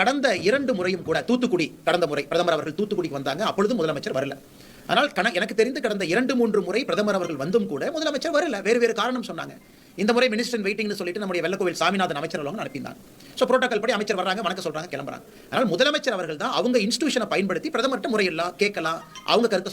கடந்த இரண்டு முறையும் கூட தூத்துக்குடி கடந்த முறை பிரதமர் அவர்கள் தூத்துக்குடிக்கு வந்தாங்க. அப்பொழுது முதலமைச்சர் வரல. ஆனால் கண எனக்கு தெரிந்து கடந்த இரண்டு மூன்று முறை பிரதமர் அவர்கள் வந்தும் கூட முதலமைச்சர் வரல. வேறு வேறு காரணம் சொன்னாங்க. இந்த முறை மினிஸ்டர் வெயிட்டிங்னு சொல்லிட்டு நம்முடைய வெள்ளக்கோவில் சாமிநாதன் அமைச்சர் அவங்க அனுப்பினாங்க ஸோ புரோட்டோகால் படி அமைச்சர் வர்றாங்க வணக்கம் சொல்றாங்க கிளம்புறாங்க. ஆனால் முதலமைச்சர் அவர்கள் தான் அவங்க இன்ஸ்டியூஷனை பயன்படுத்தி பிரதமர்கிட்ட முறையில்லாம் கேட்கலாம் அவங்க கருத்தை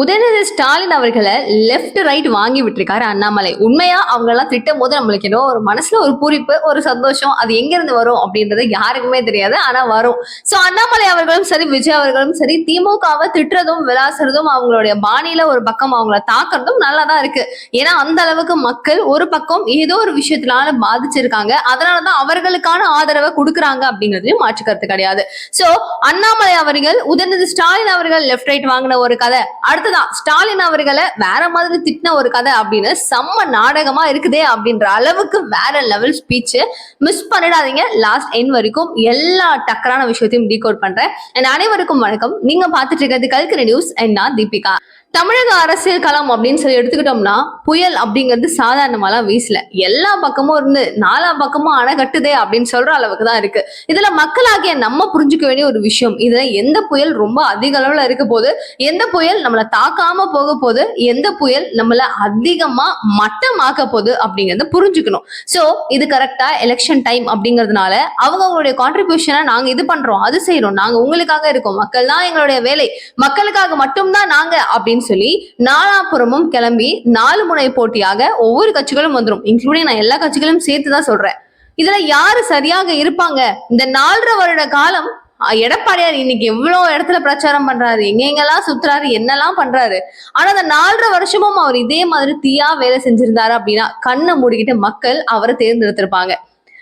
உதயநிதி ஸ்டாலின் அவர்களை லெஃப்ட் ரைட் வாங்கி விட்டுருக்காரு அண்ணாமலை. உண்மையா அவங்க எல்லாம் திட்டும் போது நம்மளுக்கு ஏதோ ஒரு மனசுல ஒரு பூரிப்பு ஒரு சந்தோஷம் அது எங்க இருந்து வரும் அப்படின்றது யாருக்குமே தெரியாது ஆனா வரும். சோ அண்ணாமலை அவர்களும் சரி விஜய் அவர்களும் சரி திமுகவை திட்டுறதும் விளாசுறதும் அவங்களுடைய பாணியில ஒரு பக்கம் அவங்கள தாக்குறதும் நல்லாதான் இருக்கு. ஏன்னா அந்த அளவுக்கு மக்கள் ஒரு பக்கம் ஏதோ ஒரு விஷயத்தினால பாதிச்சிருக்காங்க. அதனாலதான் அவர்களுக்கான ஆதரவை கொடுக்குறாங்க அப்படிங்கிறதுலயும் மாற்று கருத்து கிடையாது. சோ அண்ணாமலை அவர்கள் உதயநிதி ஸ்டாலின் அவர்கள் லெஃப்ட் ரைட் வாங்கின ஒரு கதை. அடுத்ததான் ஸ்டாலின் அவர்களை வேற மாதிரி திட்டின ஒரு கதை அப்படின்னு செம்ம நாடகமா இருக்குதே அப்படின்ற அளவுக்கு வேற லெவல் ஸ்பீச் மிஸ் பண்ணிடாதீங்க. லாஸ்ட் என் வரைக்கும் எல்லா டக்கரான விஷயத்தையும் டீகோட் பண்றேன். And அனைவருக்கும் வணக்கம். நீங்க பாத்துட்டு இருக்கிறது கல்கரி நியூஸ் என்ன நான் தீபிகா. தமிழக அரசியல் களம் அப்படின்னு சொல்லி எடுத்துக்கிட்டோம்னா புயல் அப்படிங்கிறது சாதாரணமாலாம் வீசல. எல்லா பக்கமும் இருந்து நாலா பக்கமும் அணை கட்டுதே அப்படின்னு சொல்ற அளவுக்கு தான் இருக்கு. இதுல மக்களாகிய நம்ம புரிஞ்சுக்க வேண்டிய ஒரு விஷயம் இதுல எந்த புயல் ரொம்ப அதிக அளவுல இருக்க போது எந்த புயல் நம்மளை தாக்காம போக போது எந்த புயல் நம்மள அதிகமா மட்டமாக்க போகுது அப்படிங்கறத புரிஞ்சுக்கணும். சோ இது கரெக்டா எலெக்ஷன் டைம் அப்படிங்கிறதுனால அவங்க அவங்களுடைய கான்ட்ரிபியூஷனை நாங்க இது பண்றோம் அது செய்யறோம் நாங்க உங்களுக்காக இருக்கோம் மக்கள் தான் எங்களுடைய வேலை மக்களுக்காக மட்டும்தான் நாங்க அப்படின்னு சொல்லி நாலாபுறமும் கிளம்பி நாலு முனை போட்டியாக ஒவ்வொரு கட்சிகளும் வந்துரும். இன்க்ளூடிங் நான் எல்லா கட்சிகளும் சேர்த்து தான் சொல்றேன். இதுல யாரு சரியாக இருப்பாங்க? இந்த நாலரை வருட காலம் எடப்பாடியார் இன்னைக்கு எவ்வளவு இடத்துல பிரச்சாரம் பண்றாரு? எங்க எங்கெல்லாம் சுத்துறாரு? என்னெல்லாம் பண்றாரு? ஆனா அந்த நாலரை வருஷமும் அவர் இதே மாதிரி தீயா வேலை செஞ்சிருந்தாரு அப்படின்னா கண்ணை மூடிக்கிட்டு மக்கள் அவரை தேர்ந்தெடுத்திருப்பாங்க.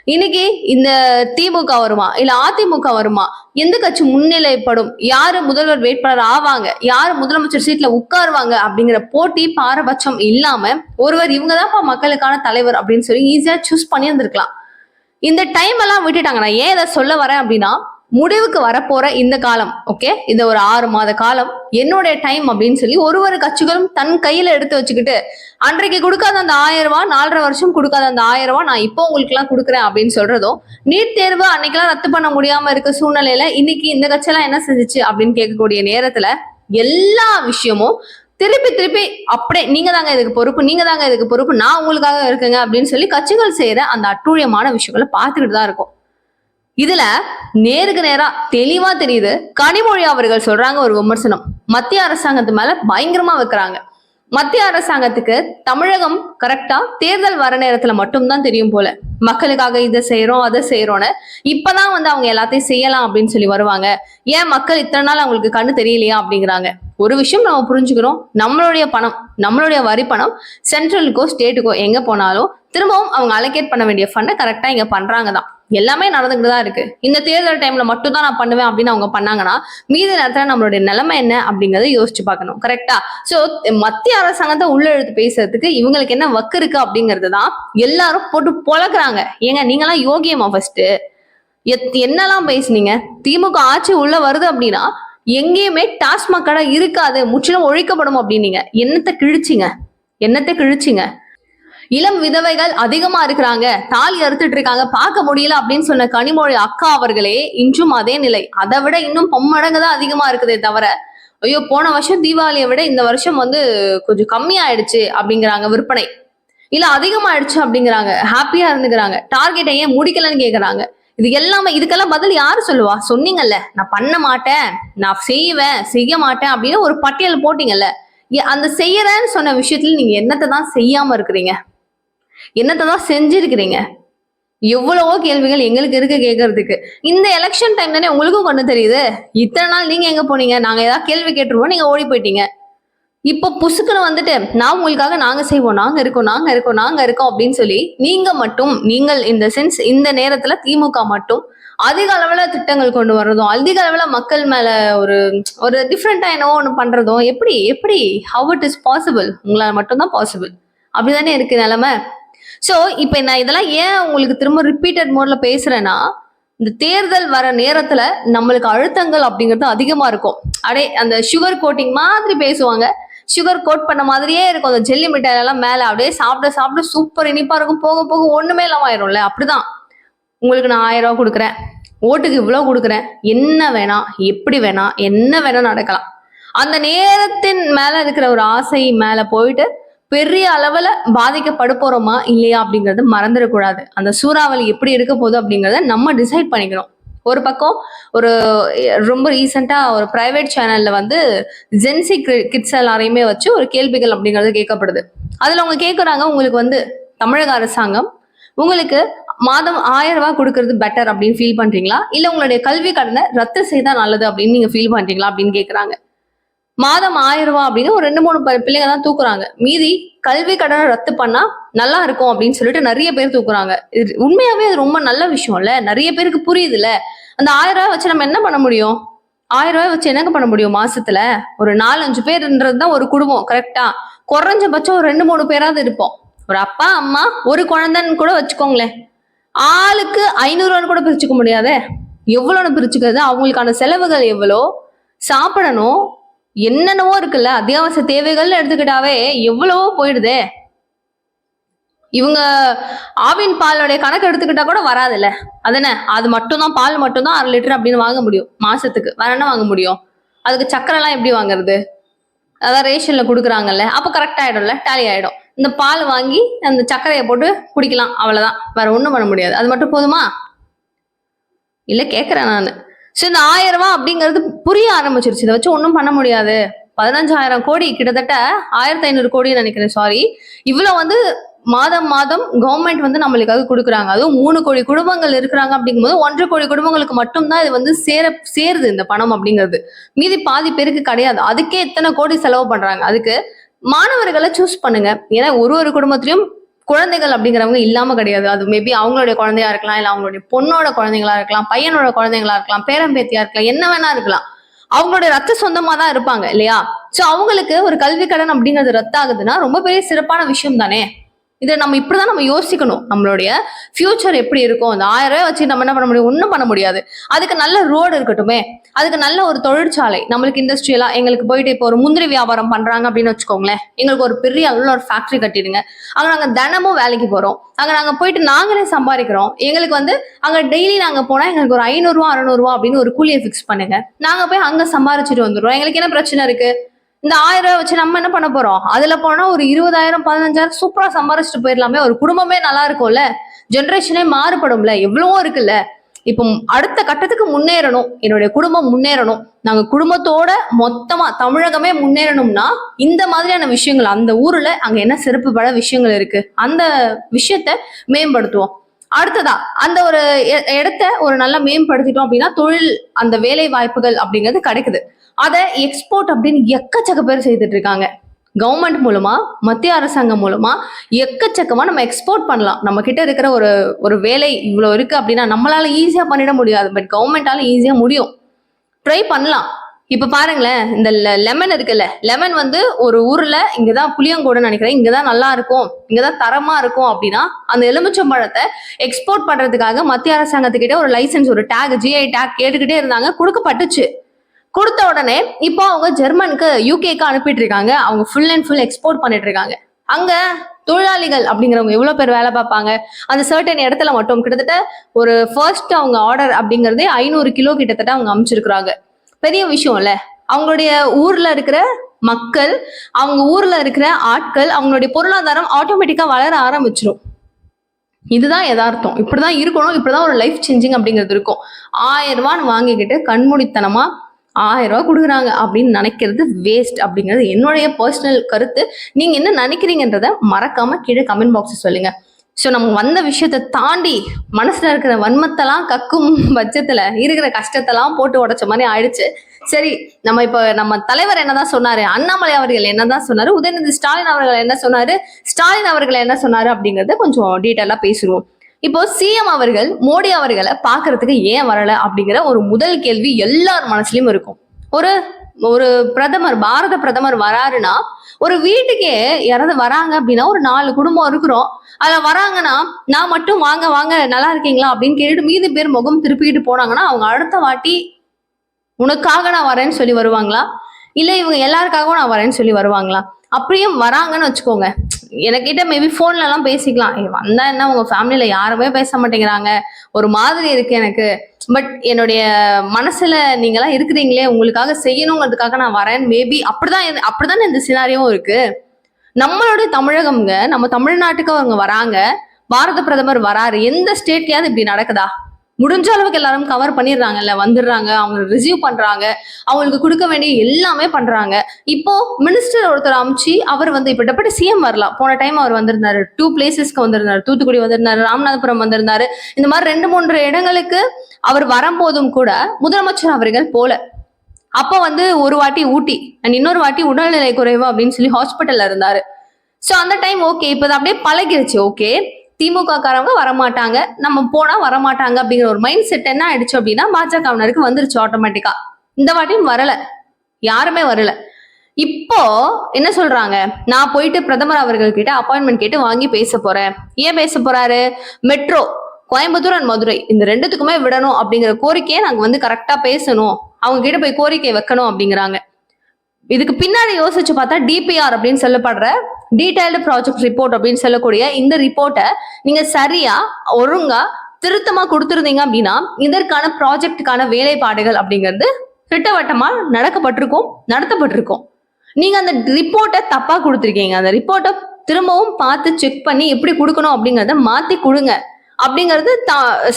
இன்னைக்கு இந்த திமுக வருமா? இல்ல அதிமுக வருமா? எந்த கட்சி முன்னிலைப்படும்? யாரு முதல்வர் வேட்பாளர் ஆவாங்க? யாரு முதலமைச்சர் சீட்ல உட்காருவாங்க? அப்படிங்கிற போட்டி பாரபட்சம் இல்லாம ஒருவர் இவங்கதான்ப்பா மக்களுக்கான தலைவர் அப்படின்னு சொல்லி ஈஸியா சூஸ் பண்ணி இருந்திருக்கலாம் இந்த டைம் எல்லாம் விட்டுட்டாங்க. நான் ஏன் இதை சொல்ல வரேன் அப்படின்னா முடிவுக்கு வரப்போற இந்த காலம் ஓகே இந்த ஒரு ஆறு மாத காலம் என்னுடைய டைம் அப்படின்னு சொல்லி ஒரு ஒரு கட்சிகளும் தன் கையில எடுத்து வச்சுக்கிட்டு அன்றைக்கு கொடுக்காத அந்த ஆயிரம் ரூபாய் நாலரை வருஷம் கொடுக்காத அந்த ஆயிரம் ரூபாய் நான் இப்போ உங்களுக்கு எல்லாம் கொடுக்குறேன் அப்படின்னு சொல்றதும் நீட் தேர்வு அன்னைக்கெல்லாம் ரத்து பண்ண முடியாம இருக்க சூழ்நிலையில இன்னைக்கு இந்த கட்சியெல்லாம் என்ன செஞ்சுச்சு அப்படின்னு கேட்கக்கூடிய நேரத்துல எல்லா விஷயமும் திருப்பி திருப்பி அப்படியே நீங்க தாங்க இதுக்கு பொறுப்பு நீங்க தாங்க இதுக்கு பொறுப்பு நான் உங்களுக்காக இருக்குங்க அப்படின்னு சொல்லி கட்சிகள் செய்யற அந்த அட்டூழியமான விஷயங்களை பார்த்துக்கிட்டு தான் இருக்கும். இதுல நேருக்கு நேரா தெளிவா தெரியுது. கனிமொழி அவர்கள் சொல்றாங்க ஒரு விமர்சனம். மத்திய அரசாங்கத்து மேல பயங்கரமா வைக்கிறாங்க. மத்திய அரசாங்கத்துக்கு தமிழகம் கரெக்டா தேர்தல் வர நேரத்துல மட்டும்தான் தெரியும் போல. மக்களுக்காக இதை செய்யறோம் அதை செய்யறோம்னு இப்பதான் வந்து அவங்க எல்லாத்தையும் செய்யலாம் அப்படின்னு சொல்லி வருவாங்க. ஏன் மக்கள் இத்தனை நாள் அவங்களுக்கு கண்ணு தெரியலையா அப்படிங்கிறாங்க. ஒரு விஷயம் நம்ம புரிஞ்சுக்கிறோம். நம்மளுடைய பணம் நம்மளுடைய வரி பணம் சென்ட்ரலுக்கோ ஸ்டேட்டுக்கோ எங்க போனாலும் திரும்பவும் அவங்க அலோகேட் பண்ண வேண்டிய ஃபண்டை கரெக்டா இங்க பண்றாங்க தான் எல்லாமே நடந்துகிட்டு தான் இருக்கு. இந்த தேர்தல் டைம்ல மட்டும் தான் நான் பண்ணுவேன் அப்படின்னு அவங்க பண்ணாங்கன்னா மீதி நேரத்துல நம்மளுடைய நிலைமை என்ன அப்படிங்கறத யோசிச்சு பார்க்கணும். கரெக்டா சோ மத்திய அரசாங்கத்தை உள்ள எழுத்து பேசுறதுக்கு இவங்களுக்கு என்ன வக்கு இருக்கு அப்படிங்கிறது தான் எல்லாரும் போட்டு பொழக்குறாங்க. ஏங்க நீங்களாம் யோகியமா ஃபர்ஸ்ட் என்னெல்லாம் பேசுனீங்க? திமுக ஆட்சி உள்ள வருது அப்படின்னா எங்கேயுமே டாஸ்மாக் கடை இருக்காது. முற்றிலும் ஒழிக்கப்படும் அப்படின்னீங்க. என்னத்தை கிழிச்சிங்க? என்னத்தை கிழிச்சிங்க? இளம் விதவைகள் அதிகமா இருக்கிறாங்க. தாலி அறுத்துட்டு இருக்காங்க. பார்க்க முடியல அப்படின்னு சொன்ன கனிமொழி அக்கா அவர்களே இன்றும் அதே நிலை. அதை விட இன்னும் பொம்மடங்கு தான் அதிகமா இருக்குதே தவிர ஐயோ போன வருஷம் தீபாவளியை விட இந்த வருஷம் வந்து கொஞ்சம் கம்மியாயிடுச்சு அப்படிங்கிறாங்க விற்பனை. இல்ல அதிகமாயிடுச்சு அப்படிங்கிறாங்க. ஹாப்பியா இருந்துக்கிறாங்க. டார்கெட்டை ஏன் முடிக்கலன்னு கேக்குறாங்க. இது எல்லாமே இதுக்கெல்லாம் பதில் யாரு சொல்லுவா? சொன்னீங்கல்ல. நான் பண்ண மாட்டேன். நான் செய்வேன். செய்ய மாட்டேன் அப்படின்னு ஒரு பட்டியல் போட்டீங்கல்ல. ஏ- அந்த செய்யறேன்னு சொன்ன விஷயத்துல நீங்க என்னத்தை தான் செய்யாம இருக்கிறீங்க? என்னத்தை தான் செஞ்சிருக்கிறீங்க? எவ்வளவோ கேள்விகள் எங்களுக்கு இருக்கு கேட்கறதுக்கு இந்த எலெக்ஷன் டைம் தானே உங்களுக்கும் கொண்டு தெரியுது? இத்தனை நாள் நீங்க எங்க போனீங்க? நாங்க ஏதாவது கேள்வி கேட்டுருவோம் நீங்க ஓடி போயிட்டீங்க. இப்போ புசுக்குன்னு வந்துட்டு நான் உங்களுக்காக நாங்க செய்வோம் நாங்க இருக்கோம் நாங்க இருக்கோம் நாங்க இருக்கோம் அப்படின்னு சொல்லி நீங்க மட்டும் நீங்கள் இந்த சென்ஸ் இந்த நேரத்துல திமுக மட்டும் அதிக அளவுல திட்டங்கள் கொண்டு வர்றதும் அதிக அளவுல மக்கள் மேல ஒரு ஒரு டிஃப்ரெண்டா என்னவோ ஒன்று பண்றதும் எப்படி எப்படி? ஹவ் இட் இஸ் பாசிபிள் உங்களால் மட்டும்தான் பாசிபிள் அப்படிதானே இருக்கு நிலைமை? ஸோ இப்போ நான் இதெல்லாம் ஏன் உங்களுக்கு திரும்ப ரிப்பீட்டட் மோட்ல பேசுறேன்னா இந்த தேர்தல் வர நேரத்துல நம்மளுக்கு அழுத்தங்கள் அப்படிங்கிறது அதிகமா இருக்கும். அடே அந்த சுகர் கோட்டிங் மாதிரி பேசுவாங்க. சுகர் கோட் பண்ண மாதிரியே இருக்கும். அந்த ஜெல்லி மிட்டாய் எல்லாம் அப்படியே சாப்பிட சாப்பிட சூப்பர் இனிப்பா இருக்கும். போக போக ஒண்ணுமே இல்லாம ஆயிரும்ல? அப்படிதான். உங்களுக்கு நான் ஆயிரம் ரூபா கொடுக்குறேன். ஓட்டுக்கு இவ்வளோ கொடுக்குறேன். என்ன வேணா எப்படி வேணா என்ன வேணா நடக்கலாம். அந்த நேரத்தின் மேல இருக்கிற ஒரு ஆசை மேல போயிட்டு பெரிய அளவுல பாதிக்கப்பட போறோமா இல்லையா அப்படிங்கறது மறந்துடக்கூடாது. அந்த சூறாவளி எப்படி இருக்க போகுது அப்படிங்கறத நம்ம டிசைட் பண்ணிக்கணும். ஒரு பக்கம் ஒரு ரொம்ப ரீசெண்டா ஒரு பிரைவேட் சேனல்ல வந்து ஜென்சி கிட்ஸ் எல்லாரையுமே வச்சு ஒரு கேள்விகள் அப்படிங்கிறது கேட்கப்படுது. அதுல அவங்க கேட்குறாங்க உங்களுக்கு வந்து தமிழக அரசாங்கம் உங்களுக்கு மாதம் ஆயிரம் ரூபாய் கொடுக்கறது பெட்டர் அப்படின்னு ஃபீல் பண்றீங்களா? இல்ல உங்களுடைய கல்வி கடனை ரத்து செய்தா நல்லது அப்படின்னு நீங்க ஃபீல் பண்றீங்களா? அப்படின்னு கேக்குறாங்க. மாதம் ஆயிரம் ரூபாய் அப்படின்னு ஒரு ரெண்டு மூணு ப- பிள்ளைங்க தான் தூக்குறாங்க. மீதி கல்வி கடனை ரத்து பண்ணா நல்லா இருக்கும் அப்படின்னு சொல்லிட்டு நிறைய பேர் தூக்குறாங்க. இது உண்மையாவே அது ரொம்ப நல்ல விஷயம் இல்ல நிறைய பேருக்கு புரியுதுல்ல அந்த ஆயிரம் ரூபாய் வச்சு நம்ம என்ன பண்ண முடியும்? ஆயிரம் ரூபாய் வச்சு என்னங்க பண்ண முடியும் மாசத்துல? ஒரு நாலஞ்சு பேர்ன்றது தான் ஒரு குடும்பம் கரெக்டா குறைஞ்சபட்சம் ஒரு ரெண்டு மூணு பேராவது இருப்போம். ஒரு அப்பா அம்மா ஒரு குழந்தைன்னு கூட வச்சுக்கோங்களேன். ஆளுக்கு ஐநூறுவான்னு கூட பிரிச்சுக்க முடியாதே? எவ்வளோன்னு பிரிச்சுக்கிறது? அவங்களுக்கான செலவுகள் எவ்வளோ? சாப்பிடணும். என்னென்னவோ இருக்குல்ல? அத்தியாவசிய தேவைகள்னு எடுத்துக்கிட்டாவே எவ்வளவோ போயிடுதே. இவங்க ஆவின் பாலோடைய கணக்கு எடுத்துக்கிட்டா கூட வராதுல்ல. அதானே அது மட்டும்தான் பால் மட்டும்தான் அரை லிட்டர் அப்படின்னு வாங்க முடியும். மாசத்துக்கு. வேற என்ன வாங்க முடியும்? அதுக்கு சக்கரெல்லாம் எப்படி வாங்குறது? அதான் ரேஷன்ல கொடுக்குறாங்கல்ல. அப்போ கரெக்ட் ஆயிடும்ல? டேலி ஆயிடும். இந்த பால் வாங்கி அந்த சர்க்கரையை போட்டு குடிக்கலாம். அவ்வளவுதான். வேற ஒண்ணும் பண்ண முடியாது. அது மட்டும் போதுமா? இல்ல கேக்குறேன் நான். ஸோ இந்த ஆயிரம் ரூபாய் அப்படிங்கிறது புரிய ஆரம்பிச்சிருச்சு. இதை வச்சு ஒன்றும் பண்ண முடியாது. பதினஞ்சாயிரம் கோடி கிட்டத்தட்ட ஆயிரத்தி ஐநூறு கோடி நினைக்கிறேன். சாரி இவ்வளவு வந்து மாதம் மாதம் கவர்மெண்ட் வந்து நம்மளுக்காக கொடுக்குறாங்க. அதுவும் மூணு கோடி குடும்பங்கள் இருக்கிறாங்க அப்படிங்கும்போது ஒன்றரை கோடி குடும்பங்களுக்கு மட்டும்தான் இது வந்து சேர சேருது இந்த பணம் அப்படிங்கிறது. மீதி பாதி பேருக்கு கிடையாது. அதுக்கே எத்தனை கோடி செலவு பண்றாங்க. அதுக்கு மாணவர்களை சூஸ் பண்ணுங்க. ஏன்னா ஒரு ஒரு குடும்பத்திலையும் குழந்தைகள் அப்படிங்கிறவங்க இல்லாம கிடையாது. அது மேபி அவங்களுடைய குழந்தையா இருக்கலாம் இல்ல அவங்களுடைய பொண்ணோட குழந்தைங்களா இருக்கலாம் பையனோட குழந்தைங்களா இருக்கலாம் பேரம்பேத்தியா இருக்கலாம் என்ன வேணா இருக்கலாம். அவங்களுடைய ரத்த சொந்தமா தான் இருப்பாங்க இல்லையா? சோ அவங்களுக்கு ஒரு கல்வி கடன் அப்படிங்கிறது ரத்தாகுதுன்னா ரொம்ப பெரிய சிறப்பான விஷயம் தானே? இதை நம்ம இப்படிதான் நம்ம யோசிக்கணும். நம்மளுடைய ஃபியூச்சர் எப்படி இருக்கும்? அந்த ஆயிரம் ரூபாய் வச்சு நம்ம என்ன பண்ண முடியும்? ஒன்றும் பண்ண முடியாது. அதுக்கு நல்ல ரோடு இருக்கட்டுமே. அதுக்கு நல்ல ஒரு தொழிற்சாலை. நம்மளுக்கு இண்டஸ்ட்ரியெல்லாம் எங்களுக்கு போயிட்டு இப்போ ஒரு முந்திரி வியாபாரம் பண்றாங்க அப்படின்னு வச்சுக்கோங்களேன். எங்களுக்கு ஒரு பெரிய அளவில் ஒரு ஃபேக்டரி கட்டிடுங்க. அங்கே நாங்கள் தினமும் வேலைக்கு போகிறோம் அங்கே நாங்கள் போயிட்டு நாங்களே சம்பாதிக்கிறோம். எங்களுக்கு வந்து அங்கே டெய்லி நாங்கள் போனால் எங்களுக்கு ஒரு ஐநூறுரூவா அறநூறுவா அப்படின்னு ஒரு கூலியை ஃபிக்ஸ் பண்ணுங்க. நாங்கள் போய் அங்கே சம்பாரிச்சிட்டு வந்துடுறோம். எங்களுக்கு என்ன பிரச்சனை இருக்குது இந்த ஆயிரம் ரூபாய் வச்சு நம்ம என்ன பண்ண போறோம்? அதுல போனா ஒரு இருபதாயிரம் பதினஞ்சாயிரம் சூப்பரா சம்பாரிச்சுட்டு போயிடலாமே. ஒரு குடும்பமே நல்லா இருக்கும்ல. ஜென்ரேஷனே மாறுபடும்ல. எவ்வளவோ இருக்குல்ல. இப்போ அடுத்த கட்டத்துக்கு முன்னேறணும். என்னுடைய குடும்பம் முன்னேறணும். நாங்க குடும்பத்தோட மொத்தமா தமிழகமே முன்னேறணும்னா இந்த மாதிரியான விஷயங்கள் அந்த ஊர்ல அங்க என்ன சிறப்பு பட விஷயங்கள் இருக்கு? அந்த விஷயத்த மேம்படுத்துவோம். அடுத்ததா அந்த ஒரு இடத்த ஒரு நல்லா மேம்படுத்திட்டோம் அப்படின்னா தொழில் அந்த வேலை வாய்ப்புகள் அப்படிங்கிறது கிடைக்குது. அதை எக்ஸ்போர்ட் அப்படின்னு எக்கச்சக்க பேர் செய்துட்டு இருக்காங்க. கவர்மெண்ட் மூலமா மத்திய அரசாங்கம் மூலமா எக்கச்சக்கமா நம்ம எக்ஸ்போர்ட் பண்ணலாம். நம்ம கிட்ட இருக்கிற ஒரு ஒரு வேலை இவ்வளவு இருக்கு அப்படின்னா நம்மளால ஈஸியா பண்ணிட முடியாது. பட் கவர்மெண்டால ஈஸியா முடியும். ட்ரை பண்ணலாம். இப்ப பாருங்களேன் இந்த லெமன் இருக்குல்ல லெமன் வந்து ஒரு ஊர்ல இங்கதான் புளியங்கோடுன்னு நினைக்கிறேன் இங்கதான் நல்லா இருக்கும் இங்கதான் தரமா இருக்கும் அப்படின்னா அந்த எலுமிச்சம்பழத்தை எக்ஸ்போர்ட் பண்றதுக்காக மத்திய அரசாங்கத்துக்கிட்ட ஒரு லைசென்ஸ் ஒரு டேக் ஜிஐ டேக் கேட்டுக்கிட்டே இருந்தாங்க கொடுக்கப்பட்டுச்சு. கொடுத்த உடனே இப்போ அவங்க ஜெர்மனுக்கு யூகேக்கு அனுப்பிட்டு இருக்காங்க அவங்க ஃபுல் அண்ட் ஃபுல் எக்ஸ்போர்ட் பண்ணிட்டு இருக்காங்க அங்க தொழிலாளிகள் அப்படிங்கிறவங்க எவ்வளவு பேர் வேலை பார்ப்பாங்க? அந்த சர்டன் இடத்துல மட்டும் கிட்டத்தட்ட ஒரு ஃபர்ஸ்ட் அவங்க ஆர்டர் அப்படிங்கறதே ஐநூறு கிலோ கிட்டத்தட்ட அவங்க அமைச்சிருக்கிறாங்க. பெரிய விஷயம் இல்ல அவங்களுடைய ஊர்ல இருக்கிற மக்கள் அவங்க ஊர்ல இருக்கிற ஆட்கள் அவங்களுடைய பொருளாதாரம் ஆட்டோமேட்டிக்கா வளர ஆரம்பிச்சிடும் இதுதான் யதார்த்தம். இப்படிதான் இருக்கணும் இப்படிதான் ஒரு லைஃப் சேஞ்சிங் அப்படிங்கிறது இருக்கும். ஆயிரம் ரூபான்னு வாங்கிக்கிட்டு கண்மூடித்தனமா ஆயிரம் ரூபா கொடுக்குறாங்க அப்படின்னு நினைக்கிறது வேஸ்ட் அப்படிங்கிறது என்னுடைய பர்சனல் கருத்து. நீங்க என்ன நினைக்கிறீங்கன்றத மறக்காம கீழே கமெண்ட் பாக்ஸ் சொல்லுங்க. ஸோ நம்ம வந்த விஷயத்தை தாண்டி மனசில் இருக்கிற வன்மத்தெல்லாம் கக்கும் பட்சத்தில் இருக்கிற கஷ்டத்தெல்லாம் போட்டு உடச்ச மாதிரி ஆயிடுச்சு. சரி நம்ம இப்போ நம்ம தலைவர் என்னதான் சொன்னாரு? அண்ணாமலை அவர்கள் என்னதான் சொன்னாரு? உதயநிதி ஸ்டாலின் அவர்கள் என்ன சொன்னாரு? ஸ்டாலின் அவர்கள் என்ன சொன்னாரு அப்படிங்கிறத கொஞ்சம் டீட்டெயிலாக பேசுவோம். இப்போ சிஎம் அவர்கள் மோடி அவர்களை பார்க்கறதுக்கு ஏன் வரல அப்படிங்கிற ஒரு முதல் கேள்வி எல்லார் மனசுலயும் இருக்கும். ஒரு ஒரு பிரதமர் பாரத பிரதமர் வராருன்னா ஒரு வீட்டுக்கே யாராவது வராங்க அப்படின்னா ஒரு நாலு குடும்பம் இருக்கிறோம். அதுல வராங்கன்னா நான் மட்டும் வாங்க வாங்க நல்லா இருக்கீங்களா? அப்படின்னு கேட்டுட்டு மீதி பேர் முகம் திருப்பிக்கிட்டு போனாங்கன்னா அவங்க அடுத்த வாட்டி உனக்காக நான் வரேன்னு சொல்லி வருவாங்களா? இல்ல இவங்க எல்லாருக்காகவும் நான் வரேன்னு சொல்லி வருவாங்களா? அப்படியும் வராங்கன்னு வச்சுக்கோங்க. எனக்கிட்ட மேபி ஃபோன்ல எல்லாம் பேசிக்கலாம். வந்தா என்ன உங்க ஃபேமிலியில யாருமே பேச மாட்டேங்கிறாங்க. ஒரு மாதிரி இருக்கு எனக்கு. பட் என்னுடைய மனசுல நீங்க எல்லாம் இருக்கிறீங்களே உங்களுக்காக செய்யணுங்கிறதுக்காக நான் வரேன். மேபி அப்படிதான் அப்படிதான் இந்த சினாரியும் இருக்கு. நம்மளுடைய தமிழகம்ங்க நம்ம தமிழ்நாட்டுக்கு அவங்க வராங்க. பாரத பிரதமர் வராரு. எந்த ஸ்டேட்லயாவது இப்படி நடக்குதா? முடிஞ்ச அளவுக்கு எல்லாரும் கவர் பண்ணிடுறாங்கல்ல வந்துடுறாங்க அவங்க ரிசீவ் பண்றாங்க அவங்களுக்கு கொடுக்க வேண்டிய எல்லாமே பண்றாங்க. இப்போ மினிஸ்டர் ஒருத்தர் அமிச்சு அவர் வந்து இப்ப டெபுட்டி சிஎம் வரலாம். போன டைம் அவர் வந்திருந்தாரு. டூ பிளேசஸ்க்கு வந்திருந்தாரு. தூத்துக்குடி வந்திருந்தாரு ராமநாதபுரம் வந்திருந்தாரு. இந்த மாதிரி ரெண்டு மூன்று இடங்களுக்கு அவர் வரும்போதும் கூட முதலமைச்சர் அவர்கள் போல. அப்போ வந்து ஒரு வாட்டி ஊட்டி அண்ட் இன்னொரு வாட்டி உடல்நிலை குறைவு அப்படின்னு சொல்லி ஹாஸ்பிட்டல்ல இருந்தாரு. ஸோ அந்த டைம் ஓகே இப்போ அப்படியே பழகிருச்சு ஓகே திமுக காரவங்க வரமாட்டாங்க. நம்ம போனா வரமாட்டாங்க அப்படிங்கிற ஒரு மைண்ட் செட் என்ன ஆயிடுச்சு அப்படின்னா பாஜகவினருக்கு வந்துருச்சு ஆட்டோமேட்டிக்கா இந்த வாட்டியும் வரல. யாருமே வரல. இப்போ என்ன சொல்றாங்க? நான் போயிட்டு பிரதமர் அவர்கள் கிட்ட அப்பாயின்மெண்ட் கேட்டு வாங்கி பேச போறேன். ஏன் பேச போறாரு? Metro Coimbatore and Madurai. இந்த ரெண்டுத்துக்குமே விடணும் அப்படிங்கிற கோரிக்கையை நாங்க வந்து கரெக்டா பேசணும். அவங்க கிட்ட போய் கோரிக்கை வைக்கணும் அப்படிங்கிறாங்க. இதுக்கு பின்னாடி யோசிச்சு பார்த்தா டிபிஆர் அப்படின்னு சொல்லப்படுற டீடைல்டு ப்ராஜெக்ட் ரிப்போர்ட் அப்படின்னு சொல்லக்கூடிய இந்த ரிப்போர்ட்டை நீங்க சரியா ஒழுங்கா திருத்தமா கொடுத்துருந்தீங்க அப்படின்னா இதற்கான ப்ராஜெக்ட்டுக்கான வேலைப்பாடுகள் அப்படிங்கிறது திட்டவட்டமா நடக்கப்பட்டிருக்கும் நடத்தப்பட்டிருக்கும். நீங்க அந்த ரிப்போர்ட்டை தப்பா கொடுத்துருக்கீங்க. அந்த ரிப்போர்ட்டை திரும்பவும் பார்த்து செக் பண்ணி எப்படி கொடுக்கணும் அப்படிங்கறத மாத்தி கொடுங்க. அப்படிங்கிறது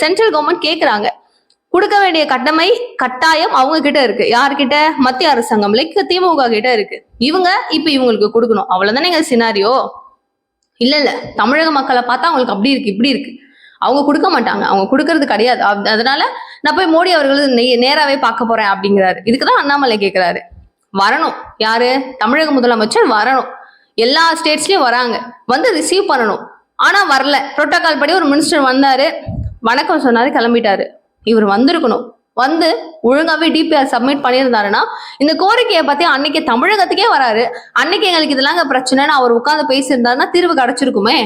சென்ட்ரல் கவர்மெண்ட் கேக்குறாங்க. கொடுக்க வேண்டிய கடமை கட்டாயம் அவங்க கிட்ட இருக்கு. யார்கிட்ட? மத்திய அரசாங்கம். லைக் திமுக கிட்ட இருக்கு. இவங்க இப்ப இவங்களுக்கு கொடுக்கணும். அவ்வளவுதானே சினாரியோ இல்ல இல்ல. தமிழக மக்களை பார்த்தா அவங்களுக்கு அப்படி இருக்கு இப்படி இருக்கு. அவங்க கொடுக்க மாட்டாங்க. அவங்க கொடுக்கறது கிடையாது. அதனால நான் போய் மோடி அவர்கள் நேராவே பார்க்க போறேன் அப்படிங்கிறாரு. இதுக்குதான் அண்ணாமலை கேட்கிறாரு வரணும். யாரு? தமிழக முதலமைச்சர் வரணும். எல்லா ஸ்டேட்ஸ்லயும் வராங்க. வந்து ரிசீவ் பண்ணணும். ஆனா வரல. புரோட்டோகால் படி ஒரு மினிஸ்டர் வந்தாரு. வணக்கம் சொன்னாரு கிளம்பிட்டாரு. இவர் வந்திருக்கணும். வந்து ஒழுங்காவே டிபிஆர் சப்மிட் பண்ணியிருந்தாருன்னா இந்த கோரிக்கையை பத்தி அன்னைக்கு தமிழகத்துக்கே வராரு. அன்னைக்கு எங்களுக்கு இதெல்லாம் பிரச்சனைன்னு அவர் உட்காந்து பேசியிருந்தாருன்னா தீர்வு கிடைச்சிருக்குமே.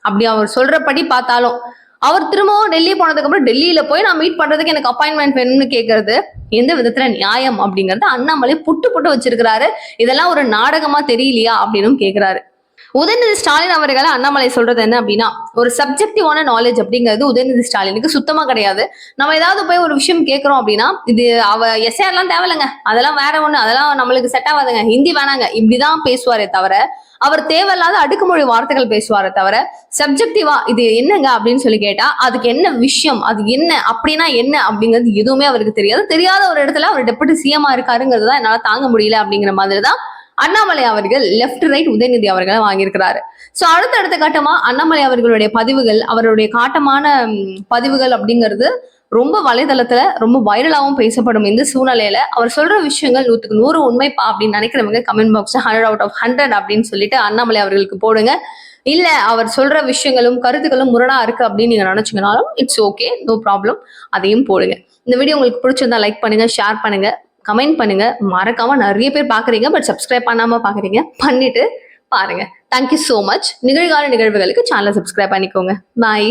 அப்படி அவர் சொல்றபடி பார்த்தாலும். அவர் திரும்பவும் டெல்லி போனதுக்கு அப்புறம் டெல்லியில போய் நான் மீட் பண்றதுக்கு எனக்கு அப்பாயின்மெண்ட் வேணும்னு கேக்குறது எந்த விதத்துல நியாயம் அப்படிங்கறத அண்ணாமலை புட்டு புட்டு வச்சிருக்கிறாரு. இதெல்லாம் ஒரு நாடகமா தெரியலையா அப்படின்னும் கேக்குறாரு. உதயநிதி ஸ்டாலின் அவர்களை அண்ணாமலை சொல்றது என்ன அப்படின்னா ஒரு சப்ஜெக்டிவான நாலேஜ் அப்படிங்கிறது உதயநிதி ஸ்டாலினுக்கு சுத்தமா கிடையாது. நம்ம ஏதாவது போய் ஒரு விஷயம் கேட்கறோம் அப்படின்னா இது அவ எஸ்ஆர்லாம் தேவையில்லைங்க. அதெல்லாம் வேற ஒண்ணு. அதெல்லாம் நம்மளுக்கு செட் ஆகாதுங்க. ஹிந்தி வேணாங்க. இப்படிதான் பேசுவாரே தவிர அவர் தேவையில்லாத அடுக்குமொழி வார்த்தைகள் பேசுவாரே தவிர சப்ஜெக்டிவா இது என்னங்க அப்படின்னு சொல்லி கேட்டா அதுக்கு என்ன விஷயம்? அது என்ன? அப்படின்னா என்ன? அப்படிங்கிறது எதுவுமே அவருக்கு தெரியாது. தெரியாத ஒரு இடத்துல அவர் டெப்பட்டு சிஎம்மா இருக்காருங்கிறது தான் என்னால தாங்க முடியல அப்படிங்கிற மாதிரி தான் அண்ணாமலை அவர்கள் லெஃப்ட் ரைட் உதயநிதி அவர்களை வாங்கியிருக்கிறாரு. சோ அடுத்த அடுத்த கட்டமா அண்ணாமலை அவர்களுடைய பதிவுகள் அவருடைய காட்டமான பதிவுகள் அப்படிங்கிறது ரொம்ப வலைதளத்துல ரொம்ப வைரலாகவும் பேசப்படும் இந்த சூழ்நிலையில. அவர் சொல்ற விஷயங்கள் நூத்துக்கு நூறு உண்மைப்பா அப்படின்னு நினைக்கிறவங்க comment box hundred out of hundred அப்படின்னு சொல்லிட்டு அண்ணாமலை அவர்களுக்கு போடுங்க. இல்ல அவர் சொல்ற விஷயங்களும் கருத்துக்களும் முரணா இருக்கு அப்படின்னு நீங்க நினைச்சீங்கனாலும் இட்ஸ் ஓகே நோ ப்ராப்ளம் அதையும் போடுங்க. இந்த வீடியோ உங்களுக்கு பிடிச்சிருந்தா லைக் பண்ணுங்க ஷேர் பண்ணுங்க. கமெண்ட் பண்ணுங்க. மறக்காம நிறைய பேர் பாக்குறீங்க பட் சப்ஸ்கிரைப் பண்ணாம பாக்குறீங்க பண்ணிட்டு பாருங்க. தேங்க்யூ ஸோ மச் நிகழ்கால நிகழ்வுகளுக்கு சேனலை சப்ஸ்கிரைப் பண்ணிக்கோங்க. பாய்